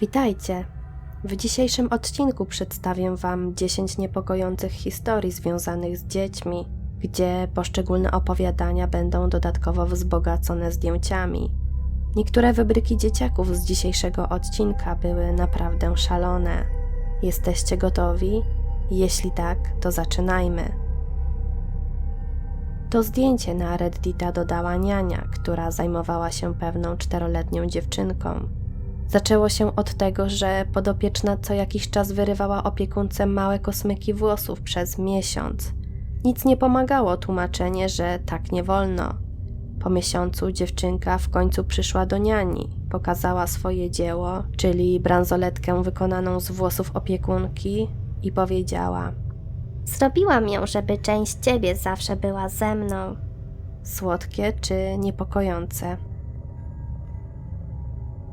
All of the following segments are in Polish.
Witajcie! W dzisiejszym odcinku przedstawię Wam 10 niepokojących historii związanych z dziećmi, gdzie poszczególne opowiadania będą dodatkowo wzbogacone zdjęciami. Niektóre wybryki dzieciaków z dzisiejszego odcinka były naprawdę szalone. Jesteście gotowi? Jeśli tak, to zaczynajmy. To zdjęcie na Reddita dodała niania, która zajmowała się pewną czteroletnią dziewczynką. Zaczęło się od tego, że podopieczna co jakiś czas wyrywała opiekunce małe kosmyki włosów przez miesiąc. Nic nie pomagało tłumaczenie, że tak nie wolno. Po miesiącu dziewczynka w końcu przyszła do niani, pokazała swoje dzieło, czyli bransoletkę wykonaną z włosów opiekunki i powiedziała: Zrobiłam ją, żeby część ciebie zawsze była ze mną. Słodkie czy niepokojące?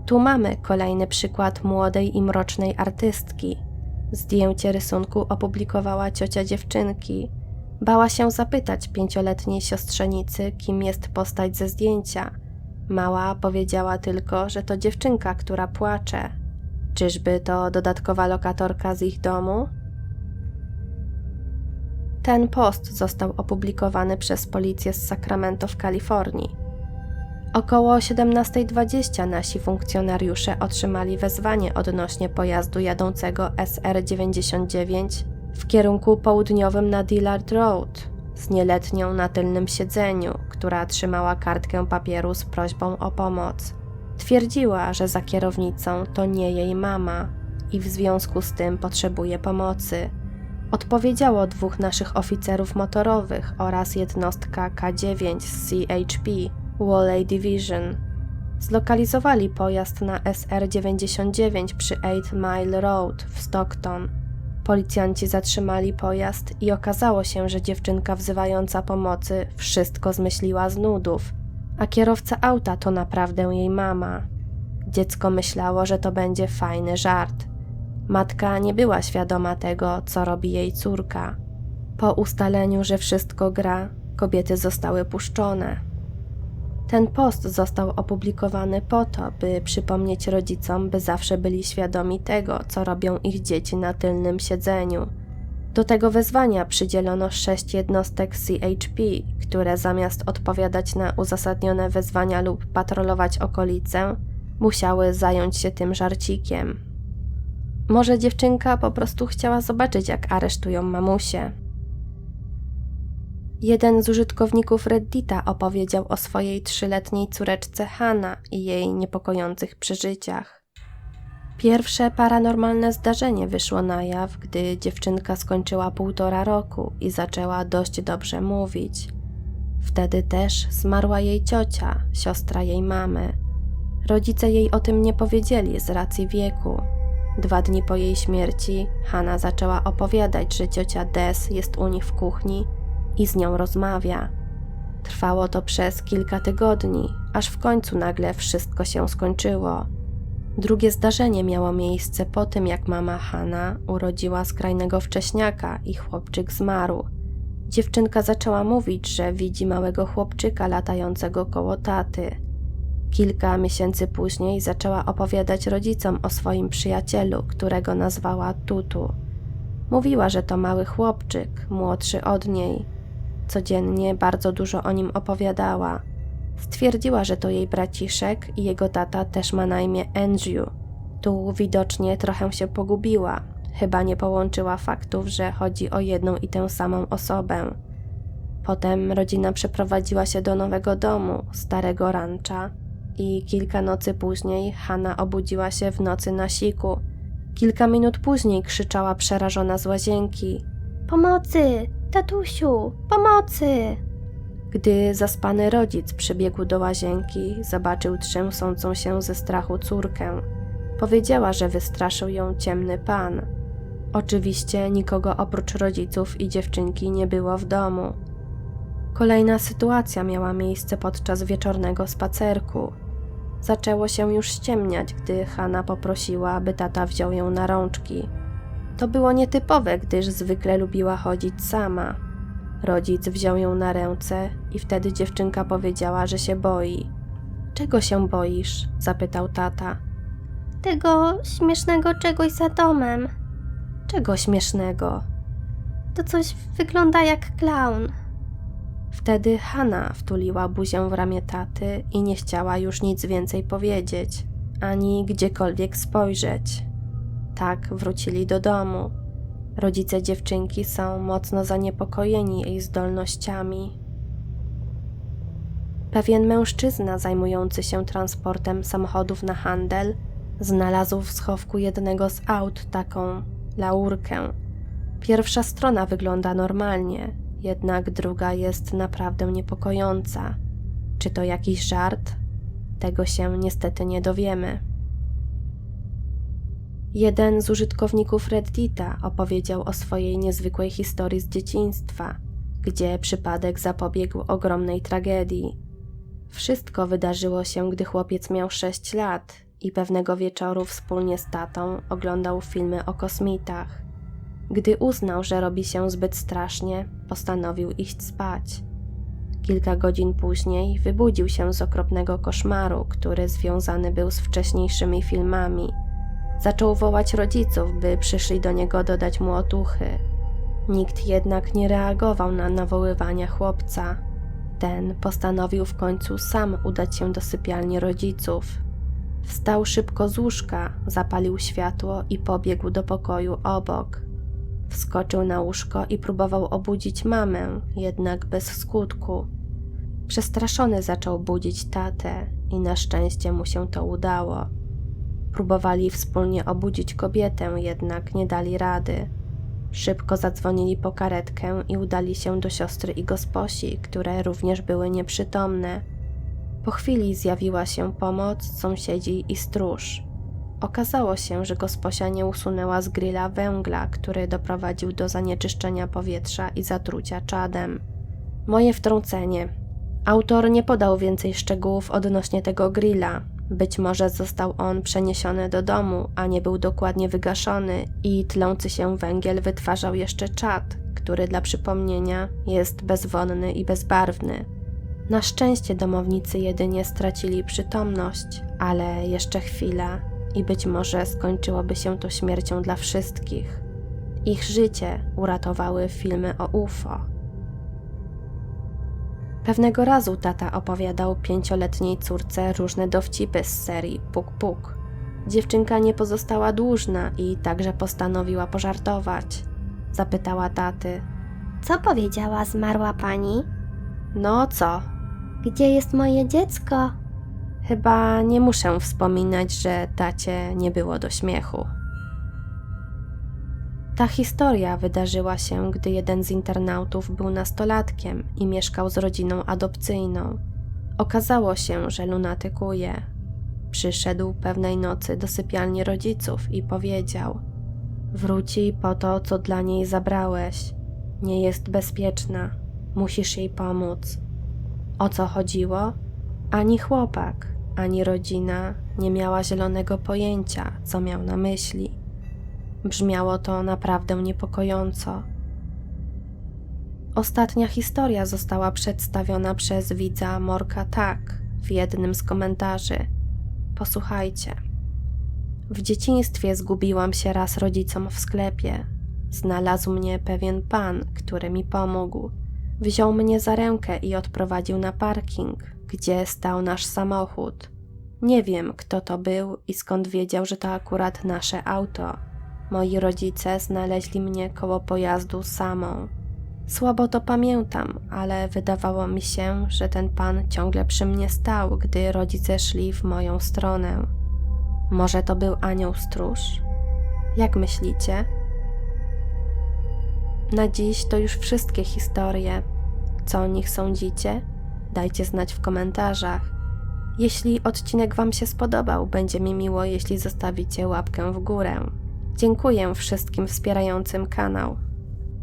Tu mamy kolejny przykład młodej i mrocznej artystki. Zdjęcie rysunku opublikowała ciocia dziewczynki. Bała się zapytać pięcioletniej siostrzenicy, kim jest postać ze zdjęcia. Mała powiedziała tylko, że to dziewczynka, która płacze. Czyżby to dodatkowa lokatorka z ich domu? Ten post został opublikowany przez policję z Sacramento w Kalifornii. Około 17.20 nasi funkcjonariusze otrzymali wezwanie odnośnie pojazdu jadącego SR-99 w kierunku południowym na Dillard Road z nieletnią na tylnym siedzeniu, która trzymała kartkę papieru z prośbą o pomoc. Twierdziła, że za kierownicą to nie jej mama i w związku z tym potrzebuje pomocy. Odpowiedziało dwóch naszych oficerów motorowych oraz jednostka K9 z CHP Walley Division. Zlokalizowali pojazd na SR-99 przy 8 Mile Road w Stockton. Policjanci zatrzymali pojazd i okazało się, że dziewczynka wzywająca pomocy wszystko zmyśliła z nudów, a kierowca auta to naprawdę jej mama. Dziecko myślało, że to będzie fajny żart. Matka nie była świadoma tego, co robi jej córka. Po ustaleniu, że wszystko gra, kobiety zostały puszczone. Ten post został opublikowany po to, by przypomnieć rodzicom, by zawsze byli świadomi tego, co robią ich dzieci na tylnym siedzeniu. Do tego wezwania przydzielono sześć jednostek CHP, które zamiast odpowiadać na uzasadnione wezwania lub patrolować okolice, musiały zająć się tym żarcikiem. Może dziewczynka po prostu chciała zobaczyć, jak aresztują mamusię. Jeden z użytkowników Reddita opowiedział o swojej trzyletniej córeczce Hana i jej niepokojących przeżyciach. Pierwsze paranormalne zdarzenie wyszło na jaw, gdy dziewczynka skończyła półtora roku i zaczęła dość dobrze mówić. Wtedy też zmarła jej ciocia, siostra jej mamy. Rodzice jej o tym nie powiedzieli z racji wieku. Dwa dni po jej śmierci Hanna zaczęła opowiadać, że ciocia Des jest u nich w kuchni i z nią rozmawia. Trwało to przez kilka tygodni, aż w końcu nagle wszystko się skończyło. Drugie zdarzenie miało miejsce po tym, jak mama Hanna urodziła skrajnego wcześniaka i chłopczyk zmarł. Dziewczynka zaczęła mówić, że widzi małego chłopczyka latającego koło taty. Kilka miesięcy później zaczęła opowiadać rodzicom o swoim przyjacielu, którego nazwała Tutu. Mówiła, że to mały chłopczyk, młodszy od niej. Codziennie bardzo dużo o nim opowiadała. Stwierdziła, że to jej braciszek i jego tata też ma na imię Andrew. Tu widocznie trochę się pogubiła. Chyba nie połączyła faktów, że chodzi o jedną i tę samą osobę. Potem rodzina przeprowadziła się do nowego domu, starego rancha, i kilka nocy później Hanna obudziła się w nocy na siku. Kilka minut później krzyczała przerażona z łazienki. Pomocy! Tatusiu! Pomocy! Gdy zaspany rodzic przybiegł do łazienki, zobaczył trzęsącą się ze strachu córkę. Powiedziała, że wystraszył ją ciemny pan. Oczywiście nikogo oprócz rodziców i dziewczynki nie było w domu. Kolejna sytuacja miała miejsce podczas wieczornego spacerku. Zaczęło się już ściemniać, gdy Hanna poprosiła, aby tata wziął ją na rączki. To było nietypowe, gdyż zwykle lubiła chodzić sama. Rodzic wziął ją na ręce i wtedy dziewczynka powiedziała, że się boi. Czego się boisz? zapytał tata. Tego śmiesznego czegoś za domem. Czego śmiesznego? To coś wygląda jak klaun. Wtedy Hanna wtuliła buzię w ramię taty i nie chciała już nic więcej powiedzieć, ani gdziekolwiek spojrzeć. Tak wrócili do domu. Rodzice dziewczynki są mocno zaniepokojeni jej zdolnościami. Pewien mężczyzna zajmujący się transportem samochodów na handel znalazł w schowku jednego z aut taką laurkę. Pierwsza strona wygląda normalnie, jednak druga jest naprawdę niepokojąca. Czy to jakiś żart? Tego się niestety nie dowiemy. Jeden z użytkowników Reddita opowiedział o swojej niezwykłej historii z dzieciństwa, gdzie przypadek zapobiegł ogromnej tragedii. Wszystko wydarzyło się, gdy chłopiec miał 6 lat i pewnego wieczoru wspólnie z tatą oglądał filmy o kosmitach. Gdy uznał, że robi się zbyt strasznie, postanowił iść spać. Kilka godzin później wybudził się z okropnego koszmaru, który związany był z wcześniejszymi filmami. Zaczął wołać rodziców, by przyszli do niego dodać mu otuchy. Nikt jednak nie reagował na nawoływania chłopca. Ten postanowił w końcu sam udać się do sypialni rodziców. Wstał szybko z łóżka, zapalił światło i pobiegł do pokoju obok. Wskoczył na łóżko i próbował obudzić mamę, jednak bez skutku. Przestraszony zaczął budzić tatę i na szczęście mu się to udało. Próbowali wspólnie obudzić kobietę, jednak nie dali rady. Szybko zadzwonili po karetkę i udali się do siostry i gosposi, które również były nieprzytomne. Po chwili zjawiła się pomoc, sąsiedzi i stróż. Okazało się, że gosposia nie usunęła z grilla węgla, który doprowadził do zanieczyszczenia powietrza i zatrucia czadem. Moje wtrącenie. Autor nie podał więcej szczegółów odnośnie tego grilla. Być może został on przeniesiony do domu, a nie był dokładnie wygaszony i tlący się węgiel wytwarzał jeszcze czad, który dla przypomnienia jest bezwonny i bezbarwny. Na szczęście domownicy jedynie stracili przytomność, ale jeszcze chwila i być może skończyłoby się to śmiercią dla wszystkich. Ich życie uratowały filmy o UFO. Pewnego razu tata opowiadał pięcioletniej córce różne dowcipy z serii Puk Puk. Dziewczynka nie pozostała dłużna i także postanowiła pożartować. Zapytała taty: Co powiedziała zmarła pani? No co? Gdzie jest moje dziecko? Chyba nie muszę wspominać, że tacie nie było do śmiechu. Ta historia wydarzyła się, gdy jeden z internautów był nastolatkiem i mieszkał z rodziną adopcyjną. Okazało się, że lunatykuje. Przyszedł pewnej nocy do sypialni rodziców i powiedział: Wróci po to, co dla niej zabrałeś. Nie jest bezpieczna. Musisz jej pomóc. O co chodziło? Ani chłopak, ani rodzina nie miała zielonego pojęcia, co miał na myśli. Brzmiało to naprawdę niepokojąco. Ostatnia historia została przedstawiona przez widza Morka Tak w jednym z komentarzy. Posłuchajcie. W dzieciństwie zgubiłam się raz rodzicom w sklepie. Znalazł mnie pewien pan, który mi pomógł. Wziął mnie za rękę i odprowadził na parking, gdzie stał nasz samochód. Nie wiem, kto to był i skąd wiedział, że to akurat nasze auto. Moi rodzice znaleźli mnie koło pojazdu samą. Słabo to pamiętam, ale wydawało mi się, że ten pan ciągle przy mnie stał, gdy rodzice szli w moją stronę. Może to był anioł stróż? Jak myślicie? Na dziś to już wszystkie historie. Co o nich sądzicie? Dajcie znać w komentarzach. Jeśli odcinek Wam się spodobał, będzie mi miło, jeśli zostawicie łapkę w górę. Dziękuję wszystkim wspierającym kanał.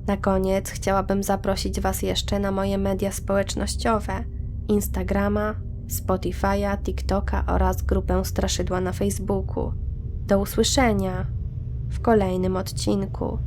Na koniec chciałabym zaprosić Was jeszcze na moje media społecznościowe: Instagrama, Spotify'a, TikToka oraz grupę Straszydła na Facebooku. Do usłyszenia w kolejnym odcinku.